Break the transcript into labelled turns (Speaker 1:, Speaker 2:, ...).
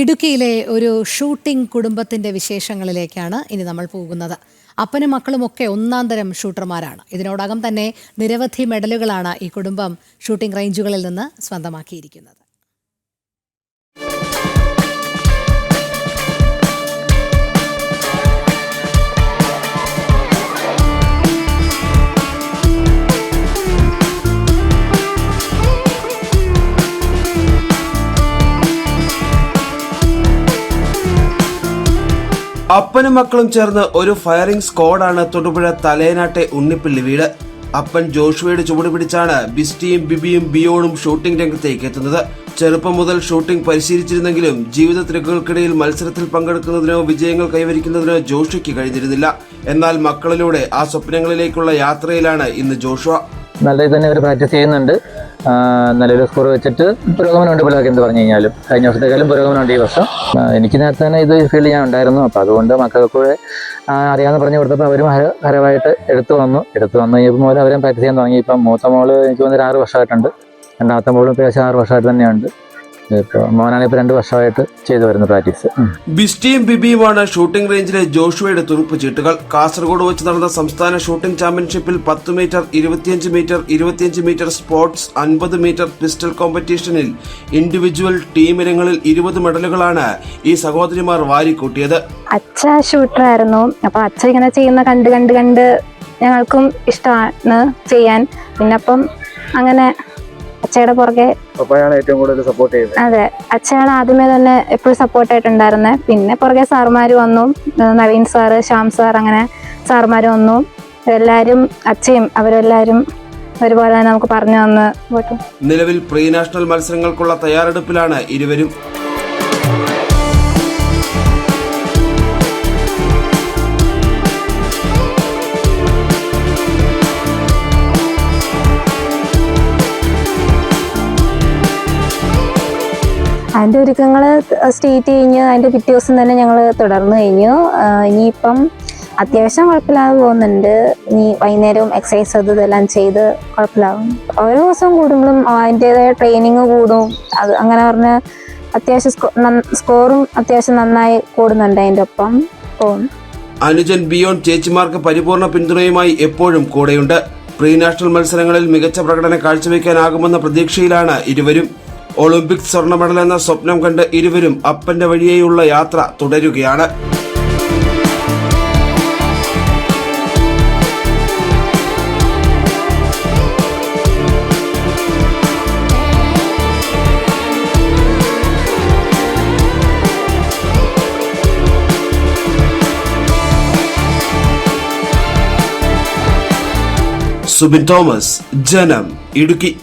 Speaker 1: ഇടുക്കിയിലെ ഒരു ഷൂട്ടിംഗ് കുടുംബത്തിന്റെ വിശേഷങ്ങളിലേക്കാണ് ഇനി നമ്മൾ പോകുന്നത്. അപ്പനും മക്കളും ഒക്കെ ഒന്നാം തരം ഷൂട്ടർമാരാണ്. ഇതിനോടകം തന്നെ നിരവധി മെഡലുകളാണ് ഈ കുടുംബം ഷൂട്ടിംഗ് റേഞ്ചുകളിൽ നിന്ന് സ്വന്തമാക്കിയിരിക്കുന്നത്.
Speaker 2: അപ്പനും മക്കളും ചേർന്ന് ഒരു ഫയറിംഗ് സ്ക്വാഡാണ് തൊടുപുഴ തലേനാട്ടെ ഉണ്ണിപ്പിള്ളി വീട്. അപ്പൻ ജോഷുവയുടെ ചുവട് പിടിച്ചാണ് ബിസ്റ്റിയും ബിബിയും ബിയോണും ഷൂട്ടിംഗ് രംഗത്തേക്ക് എത്തുന്നത്. ചെറുപ്പം മുതൽ ഷൂട്ടിംഗ് പരിശീലിച്ചിരുന്നെങ്കിലും ജീവിത തിരക്കുകൾക്കിടയിൽ മത്സരത്തിൽ പങ്കെടുക്കുന്നതിനോ വിജയങ്ങൾ കൈവരിക്കുന്നതിനോ ജോഷിക്ക് കഴിഞ്ഞിരുന്നില്ല. എന്നാൽ മക്കളിലൂടെ ആ സ്വപ്നങ്ങളിലേക്കുള്ള യാത്രയിലാണ് ഇന്ന് ജോഷുവ.
Speaker 3: നല്ല തന്നെ പ്രാക്ടീസ് ചെയ്യുന്നുണ്ട്. നല്ലൊരു സ്കോർ വെച്ചിട്ട് പുരോഗമനമുണ്ട് പിള്ളേർക്ക് എന്ന് പറഞ്ഞു കഴിഞ്ഞാലും. കഴിഞ്ഞ വർഷത്തെക്കാളും പുരോഗമനമുണ്ട് ഈ വർഷം. എനിക്ക് നേരത്തെ തന്നെ ഇത് ഫീൽഡ് ഞാൻ ഉണ്ടായിരുന്നു. അപ്പോൾ അതുകൊണ്ട് മക്കൾക്ക് അറിയാമെന്ന് പറഞ്ഞു കൊടുത്തപ്പോൾ അവരും ഹര- ഹരമായിട്ട് എടുത്തു വന്നു. എടുത്തു വന്നു കഴിഞ്ഞപ്പോൾ മുതൽ അവരും പ്രാക്ടീസ് ചെയ്യാൻ തുടങ്ങി. ഇപ്പം മൂത്ത മോൾ എനിക്ക് വന്നിട്ട് ആറ് വർഷമായിട്ടുണ്ട്. രണ്ടാമത്തെ മോളും ഏകദേശം ആറ് വർഷമായിട്ട് തന്നെയുണ്ട്. മോനാണ് ഇപ്പൊ രണ്ട് വർഷമായിട്ട് ചെയ്തു വരുന്ന പ്രാക്ടീസ്
Speaker 2: ബിസ്റ്റിയും ബിബിയുമാണ് ഷൂട്ടിംഗ് റേഞ്ചിലെ ജോഷുവയുടെ തുറുപ്പ് ചീട്ടുകൾ. കാസർഗോഡ് വെച്ച് നടന്ന സംസ്ഥാന ഷൂട്ടിംഗ് ചാമ്പ്യൻഷിപ്പിൽ പത്ത് മീറ്റർ ഇരുപത്തിയഞ്ച് മീറ്റർ ഇരുപത്തിയഞ്ച് മീറ്റർ സ്പോർട്സ് അൻപത് മീറ്റർ പിസ്റ്റൾ കോമ്പറ്റീഷനിൽ ഇൻഡിവിജ്വൽ ടീം ഇനങ്ങളിൽ ഇരുപത് മെഡലുകളാണ് ഈ സഹോദരിമാർ വാരിക്കൂട്ടിയത്.
Speaker 4: അച്ഛ ഷൂട്ടറായിരുന്നു അപ്പൊ അച്ഛ ഇങ്ങനെ ചെയ്യുന്ന കണ്ട് കണ്ട് കണ്ട് ഞങ്ങൾക്കും ഇഷ്ടമാണ് ചെയ്യാൻ. പിന്നെ അപ്പം അങ്ങനെ അച്ഛയുടെ പുറകെ
Speaker 3: പപ്പയാണ് ഏറ്റവും കൂടുതൽ സപ്പോർട്ട് ചെയ്തത്.
Speaker 4: അതെ അച്ഛയാണ് ആദ്യമേ തന്നെ എപ്പോഴും സപ്പോർട്ട് സപ്പോർട്ടായിട്ടുണ്ടായിരുന്നത് പിന്നെ പുറകെ സാറുമാർ വന്നു. നവീൻ സാറ് ശ്യാം സാർ അങ്ങനെ സാറുമാർ വന്നു. എല്ലാവരും അച്ഛയും അവരെല്ലാവരും ഒരുപോലെ തന്നെ നമുക്ക് പറഞ്ഞു തന്ന്.
Speaker 2: നിലവിൽ പ്രീ നാഷണൽ മത്സരങ്ങൾക്കുള്ള തയ്യാറെടുപ്പിലാണ് ഇരുവരും
Speaker 4: അതിന്റെ ഒരുക്കങ്ങൾ സ്റ്റേറ്റ് കഴിഞ്ഞ് അതിന്റെ പിറ്റേ ദിവസം തന്നെ ഞങ്ങൾ തുടർന്ന് കഴിഞ്ഞു. ഇനിയിപ്പം അത്യാവശ്യം കുഴപ്പമില്ലാതെ പോകുന്നുണ്ട്. ഇനി വൈകുന്നേരവും എക്സസൈസ് അത് ഇതെല്ലാം ചെയ്ത് കുഴപ്പമില്ലാവും ഓരോ ദിവസം കൂടുമ്പോഴും അതിന്റെതായ ട്രെയിനിങ് കൂടും. അത് അങ്ങനെ പറഞ്ഞ അത്യാവശ്യം സ്കോറും അത്യാവശ്യം നന്നായി കൂടുന്നുണ്ട് അതിന്റെ ഒപ്പം. പോകും
Speaker 2: അനുജൻ ബിയോൺ ചേച്ചിമാർക്ക് പരിപൂർണ പിന്തുണയുമായി എപ്പോഴും കൂടെയുണ്ട്. പ്രീ നാഷണൽ മത്സരങ്ങളിൽ മികച്ച പ്രകടനം കാഴ്ചവെക്കാനാകുമെന്ന പ്രതീക്ഷയിലാണ് ഇരുവരും. ഒളിമ്പിക്സ് സ്വർണ മെഡൽ എന്ന സ്വപ്നം കണ്ട് ഇരുവരും അപ്പന്റെ വഴിയേയുള്ള യാത്ര തുടരുകയാണ്. സുബിൻ തോമസ് ജനം ഇടുക്കി.